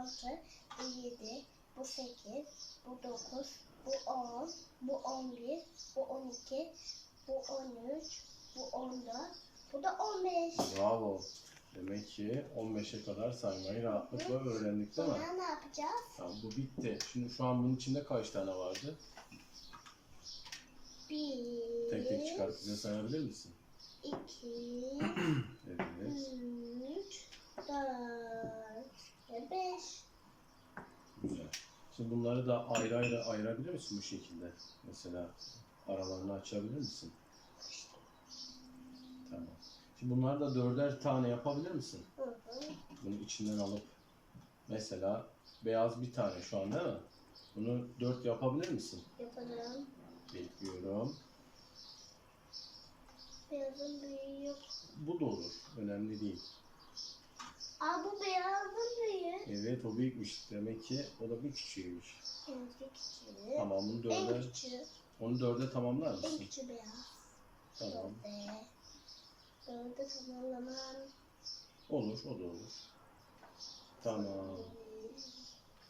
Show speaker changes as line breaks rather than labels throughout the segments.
altı, bu yedi, bu sekiz, bu dokuz, bu on, bu on bir, bu on iki, bu on üç, bu on dört, bu da on beş.
Bravo. Demek ki 15'e kadar saymayı rahatlıkla öğrendik değil mi?
Sonra ne yapacağız?
Tamam bu bitti. Şimdi şu an bunun içinde kaç tane vardı?
Bir,
Tek tek çıkarıp bize sayabilir misin?
iki,
Evet.
üç, dört ve beş.
Güzel. Şimdi bunları da ayrı ayrı ayırabilir misin bu şekilde? Mesela aralarını açabilir misin? Tamam. Şimdi bunları da dörder tane yapabilir misin?
Hı hı.
Bunu içinden alıp mesela beyaz bir tane şu an değil mi? Bunu dört yapabilir misin?
Yapalım.
Bekliyorum.
Beyazın büyüğü yok.
Bu da olur. Önemli değil.
Aa bu beyazın büyüğü.
Evet o büyükmüş. Demek ki o da bir küçüğüymüş.
En küçüğü.
Tamam bunu
En
dörde,
küçüğü.
onu dörde tamamlar
En
mısın?
küçüğü beyaz.
Tamam.
Dörde. Dörde tamamlamam.
Olur, o da olur. Tamam.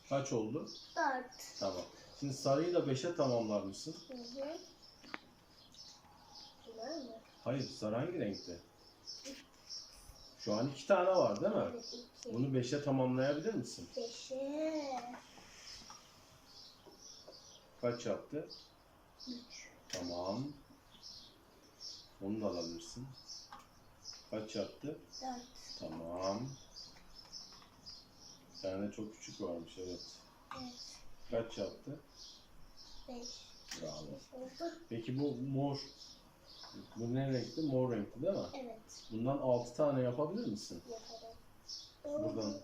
Kaç oldu?
Dört.
Tamam. Şimdi sarıyı da beşe tamamlar mısın?
Hı hı. Bunlar mı?
Hayır, sarı hangi renkte? Şu an iki tane var değil mi? Bunu beşe tamamlayabilir misin?
Beşe.
Kaç yaptı?
Üç.
Tamam. Onu da alabilirsin. Kaç yaptı?
Dört.
Tamam. Bir tane çok küçük varmış evet.
Evet.
Kaç yaptı?
Beş.
Bravo. Peki bu mor. Bu ne renkti? Mor renkti değil mi?
Evet.
Bundan 6 tane yapabilir misin?
Yaparım.
Buradan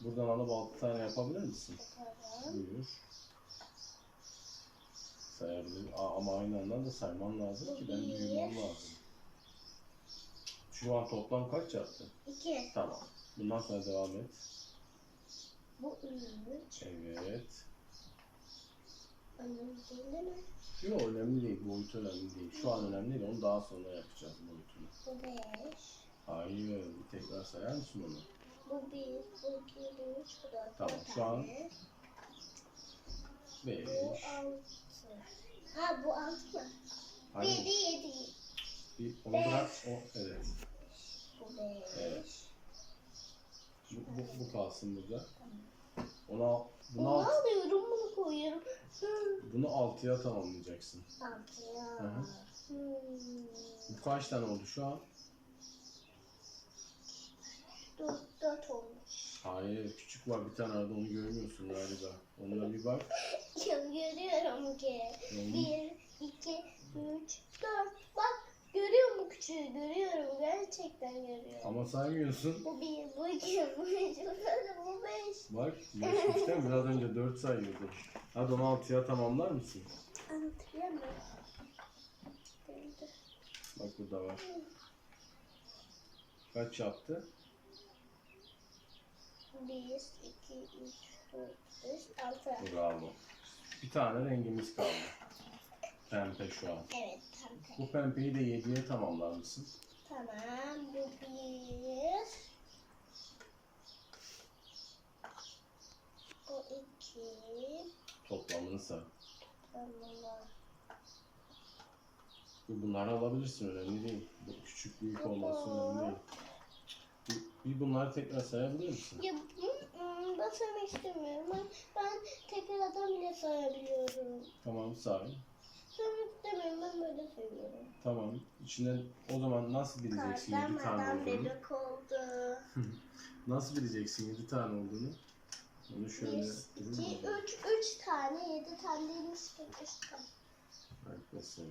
buradan alıp 6 tane yapabilir misin?
Yaparım.
Buyur. Sayabilir. Aa, ama aynı anda da sayman lazım ki ben
Bir.
büyümem lazım. Şu an toplam kaç yaptı?
İki.
Tamam. Bundan sonra devam et.
Bu üç.
Evet.
Önemli değil değil mi?
Yok önemli değil. Boyutu önemli değil. Şu an önemli değil. Onu daha sonra yapacağız boyutunu.
Bu beş.
Hayır. Tekrar sayar mısın onu?
Bu bir, bu iki, bu üç, bu dört.
Tamam, şu an
tane.
Beş.
Bu altı. Ha bu altı mı?
Hayır.
Yedi, yedi.
Bir, onu bırak. O, evet.
Bu beş.
Evet. Bu, bu, bu kalsın burada. Ona, bunu,
Bunu alıyorum, bunu koyuyorum. Hı.
bunu altıya tamamlayacaksın.
Altıya.
Hı hı.
Hmm.
Bu kaç tane oldu şu an?
Dört, dört olmuş.
Hayır. Küçük var bir tane arada onu görmüyorsun galiba. Onlara bir bak.
Ya görüyorum ki.
Onu-
Bir, iki, üç, dört. Bak görüyor mu küçüğü? Görüyorum. Gerçekten görüyorum.
Ama saymıyorsun.
Bu bir, bu iki, bu üç, bu dört, bu beş.
Bak geçmişten biraz önce 4 sayıyordun. Hadi onu altıya tamamlar mısın?
Değildi.
Bak burada var. Kaç yaptı?
Bir, iki, üç, dört, beş, altı.
Bravo. Bir tane rengimiz kaldı. Pembe şu an.
Evet, tamam.
Bu pembeyi de 7'ye tamamlar mısın?
Tamam, bu bir. Bu iki.
Toplamını say. Bu- Bunları alabilirsin önemli değil. Bu küçük büyük olması önemli değil. Bir, bunları tekrar sayabilir misin?
Ya hmm, ben söylemek istemiyorum. Ben, ben tekrardan bile sayabiliyorum.
Tamam say.
Ben böyle söylüyorum.
Tamam. İçinden o zaman nasıl bileceksin 7 tane olduğunu?
bebek oldu.
Nasıl bileceksin 7 tane olduğunu? Onu şöyle
Bir,
durur
iki,
musun?
üç, üç tane, yedi tane değilmiş. Üç tane.
Bak mesela.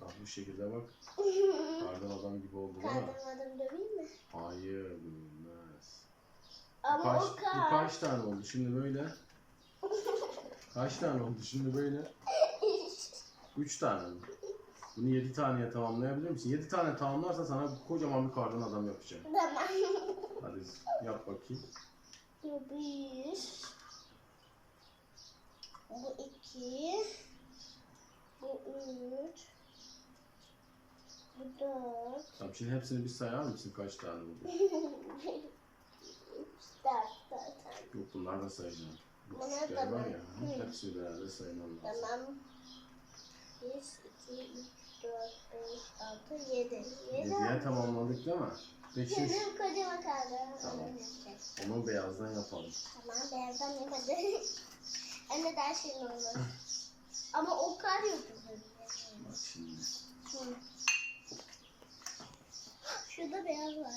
Bak bu şekilde bak. Kardan adam gibi oldu değil mi?
Kaldırmadım döveyim mi?
Hayır bilmez. Bu
Ama
kaç,
o
bu
kar.
kaç tane oldu şimdi böyle? Kaç tane oldu şimdi böyle? 3 tane mi? Bunu 7 taneye tamamlayabilir misin? 7 tane tamamlarsa sana kocaman bir kardan adam yapacağım.
Tamam.
Hadi yap bakayım.
Bu bir. Bu iki. Bu üç. Bu dört.
Tamam şimdi hepsini bir sayar mısın kaç tane oldu?
Dört, dört tane.
Yok bunlar da sayacağım. Bu
Bunlar
küçükler
da
var ya. Hepsi beraber saymam lazım.
Tamam. 1, 2, 3, 4, 5, 6, 7. 7
Yediye tamamladık değil mi? Peki
Benim kocaman kaldı.
Tamam.
Onu
beyazdan yapalım.
Tamam beyazdan yapmadı. Anne daha şey olur. Ama o kar yok.
Bak şimdi.
Hı. Şurada beyaz var.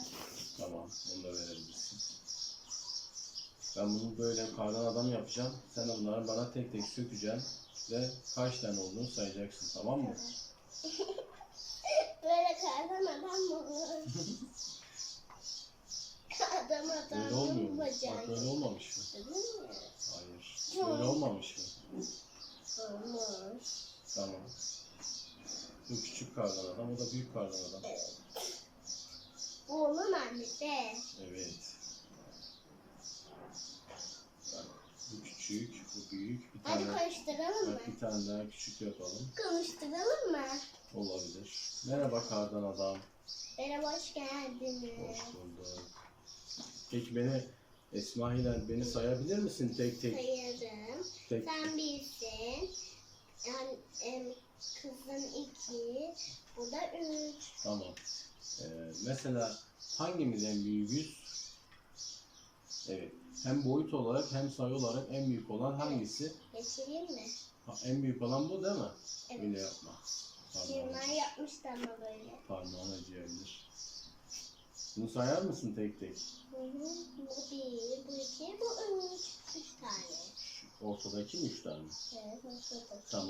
Tamam. Onu da verebilirsin. Ben bunu böyle kardan adam yapacağım. Sen onları bana tek tek sökeceksin. Ve kaç tane olduğunu sayacaksın. Tamam mı?
Böyle kardan adam mı olur? Kardan
Böyle olmuyor mu? Bak böyle olmamış mı?
Değil mi?
Hayır. Böyle olmamış mı?
Olmuş.
Tamam. Bu küçük kardan adam, o da büyük kardan adam.
Onun annesi.
Evet. Bak, bu küçük, bu büyük. Bir
Hadi
tane,
karıştıralım mı?
bak, bir tane daha küçük yapalım.
Karıştıralım mı?
Olabilir. Merhaba kardan adam.
Merhaba hoş geldiniz.
Hoş bulduk. Peki beni Esma Hilal beni sayabilir misin tek tek?
Sayarım.
tek
Sen birsin. Yani em, kızın iki. Bu da üç.
Tamam. Ee, mesela hangimiz en büyüğüz? Evet. Hem boyut olarak hem sayı olarak en büyük olan hangisi?
Geçireyim mi?
Ha, en büyük olan bu değil mi?
Evet.
Öyle yapma.
Şunlar
Parmağın,
yapmıştı ama böyle.
parmağın acıyabilir. Bunu sayar mısın tek tek?
Hı hı. Bu bir, bu iki, bu üç. Üç tane.
Ortadaki mi üç tane?
Evet, nasıl
Tamam.